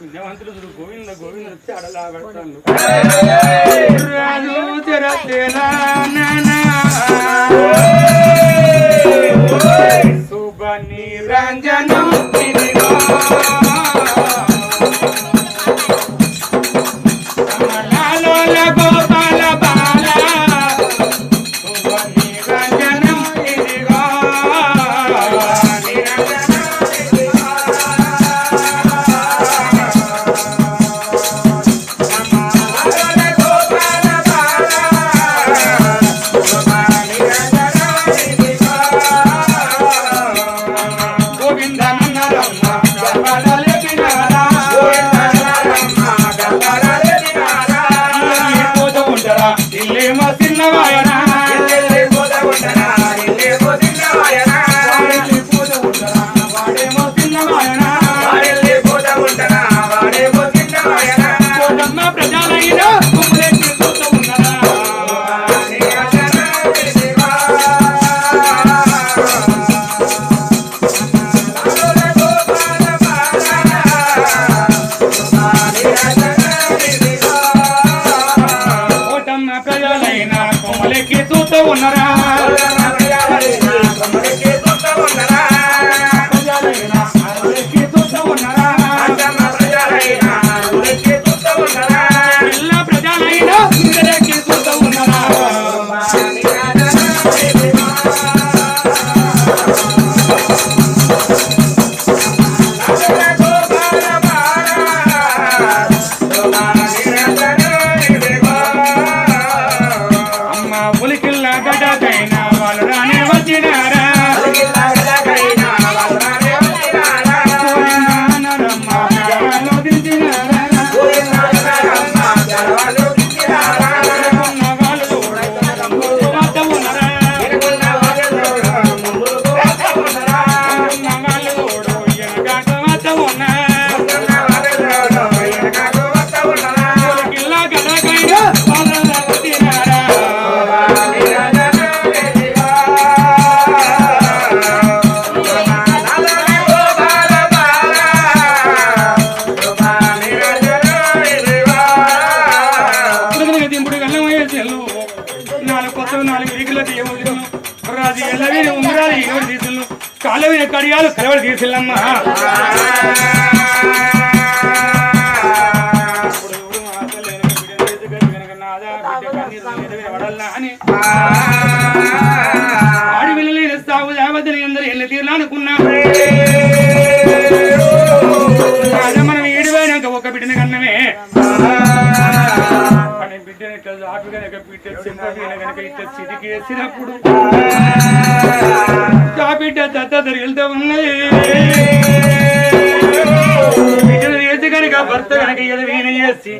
పుణ్యవంతులు చూడు గోవింద గోవింద వచ్చి అడలా పెడతాను. శుభ నిరంజనం ఇరవై తీసులు కాళ్ళవిన కడియాలు కలవడి ఆడి వెళ్ళలేని సాగు జాబద్దని అందరూ ఎల్లి తీర్లానుకున్నా రాజా మనం ఏడిపోయినాక ఒక బిడ్డని కనుక బిడ్డ చింపబీన కనుక ఇట్లా చిరికేసినప్పుడు ఆ బిడ్డ దత్త ఉన్నది బిడ్డను చేసి కనుక భర్త కనుక చేసి.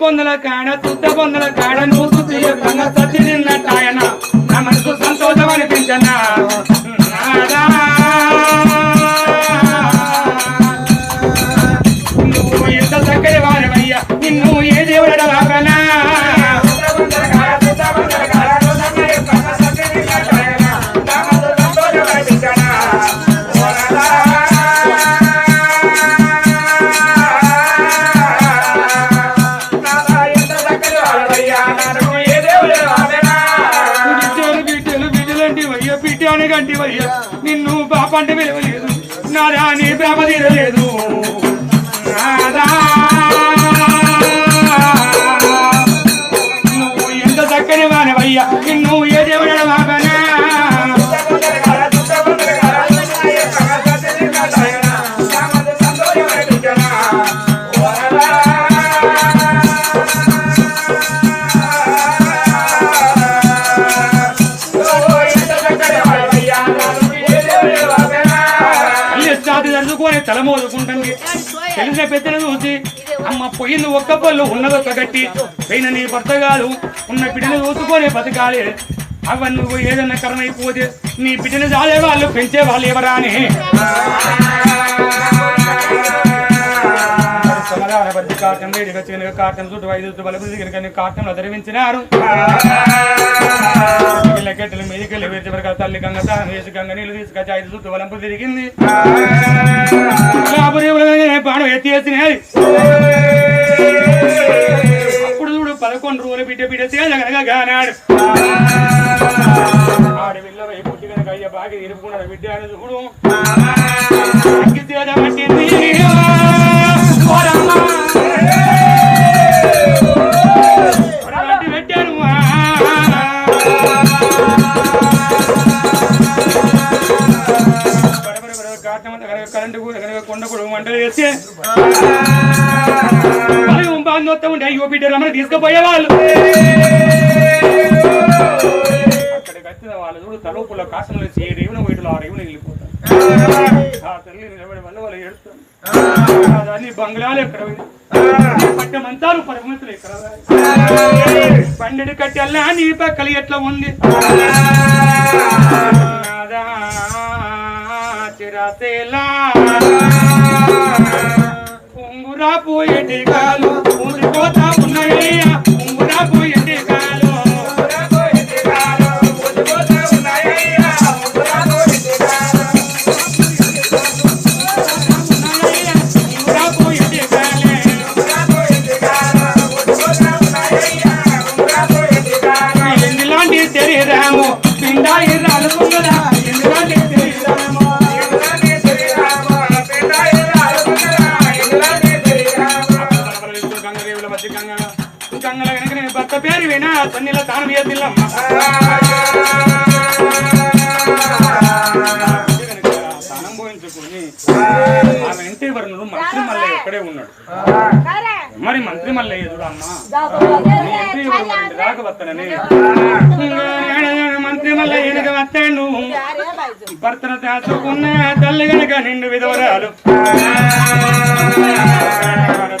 పొందల కాడ శుద్ధ పొందల కాడ నువ్వు సత్తి నిన్నట్టాయన నా మనసు సంతోషం బిడ్డలంటి బిడ్డ అనగంటి వయ్య నిన్ను పాప అంటే పిలవలేదు నాదా నీ ప్రేమ తీరలేదు. నాదా నువ్వు ఎంత చక్కని వానవయ్యా నిన్ను స్టార్ట్ తలుచుకొని తల మోదుకుంటుంది తెలిసిన పెద్దలు చూసి? అమ్మ పోయింది ఒక్క పళ్ళు ఉన్నదొక్క గట్టి పైన నీ భర్త కాదు ఉన్న బిడ్డను చూసుకొని బతకాలి. అవ్వ నువ్వు ఏదన్నా కరమైపోతే నీ బిడ్డను చాలే వాళ్ళు పెంచే వాళ్ళు ఎవరా అని. అన్నదాన బట్టి కాటం వేడిగా చుట్టూ ఐదు చుట్టూ బలపు దిగిన కానీ కాటంలో ధరించినారు. కెట్టెలు మీదికెళ్ళి వేసి వరకు తల్లి గంగ తాను వేసి గంగ నీళ్ళు తీసుకొచ్చి ఐదు చుట్టూ వలంపు తిరిగింది. బాణం ఎత్తి వేసినది అప్పుడు చూడు పదకొండు రోజులు బిడ్డ బిడ్డ తేజగనగా గానాడు. ఆడి పిల్ల వైపు పుట్టి కనుక అయ్య బాగా ఇరుపుకున్నాడు బిడ్డ అని చూడు. అగ్గి తేజ పట్టింది. వస్తా ఉంటే అయ్యో బిడ్డ రమ్మని తీసుకుపోయేవాళ్ళు అక్కడికి వచ్చిన వాళ్ళు చూడు తలుపుల కాసంలో వేసి ఏ రేవున వీటిలో ఆ రేవున వెళ్ళిపోతారు ఆ తల్లి నిలబడి వల్ల వాళ్ళు ఏడుస్తారు. అన్ని బంగ్లాలు ఎక్కడ పట్టమంతారు పరమతులు ఎక్కడ పండిడి కట్టెల్లా నీ పక్కలు ఎట్లా ఉంది? నాదా చిరాసేలా. ఉంగురా పోయేటి కాలు ఊరిపోతా ఉన్నాయ్యా ఉంగురా పోయేటి కాలు ఉంగురా పోయేటి శరీరము పిండాయి పేరు వినా తన్నిల తాను వేదిల్లమ్మ స్థానం పోయించుకుని ఆమె ఇంటి వరుణుడు మంత్రి మల్లయ్య ఇక్కడే ఉన్నాడు. మరి మంత్రి మల్లయ్య ఎదురు అమ్మ? మంత్రి మల్లయ్య వెనక వస్తాడు. భర్తను దాచుకున్న తల్లి గనక నిండు విధవరాలు.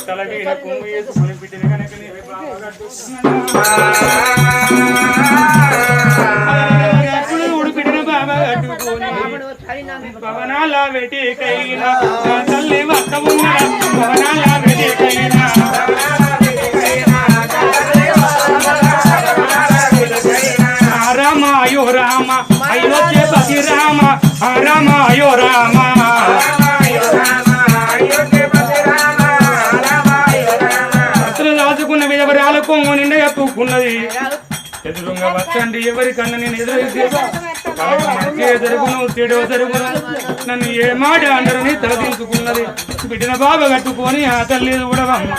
తల వీడ కుంగు వేసుకుని బిడ్డని భవనాల వెటికైనా తల్లి వద్ద ఉన్న భవనాల వెటికైనా రామ అయోధ్య పతి రామ రామాయో రామ. కొంగు నిండా తూక్కున్నది ఎదురుగా వచ్చండి ఎవరికన్నా నేను ఎదురైతే వాళ్ళకి మంచి జరుగును జరుగును. నన్ను ఏ మాట అందరినీ తలదించుకున్నది. బిడ్డన బాబ కట్టుకొని ఆ తల్లి చూడవమ్మ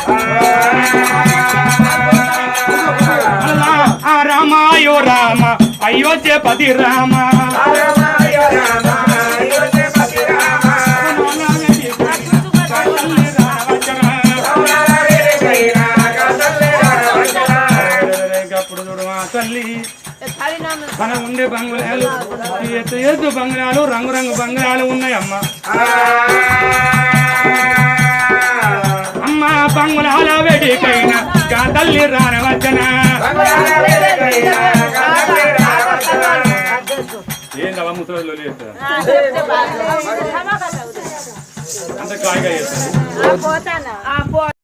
రామాయో రామ అయోధ్య పతి రామ. మన ఉండే బంగ్లాలు. ఎత్తు ఎత్తు బంగ్లాలు రంగు రంగు బంగ్లాలు ఉన్నాయమ్మ. అమ్మ బంగ్లాల వేడికైనా కా తల్లి రానవచ్చన? ఏందవ్వ ముసలి లేదు అంత కాయగా చేస్తారు.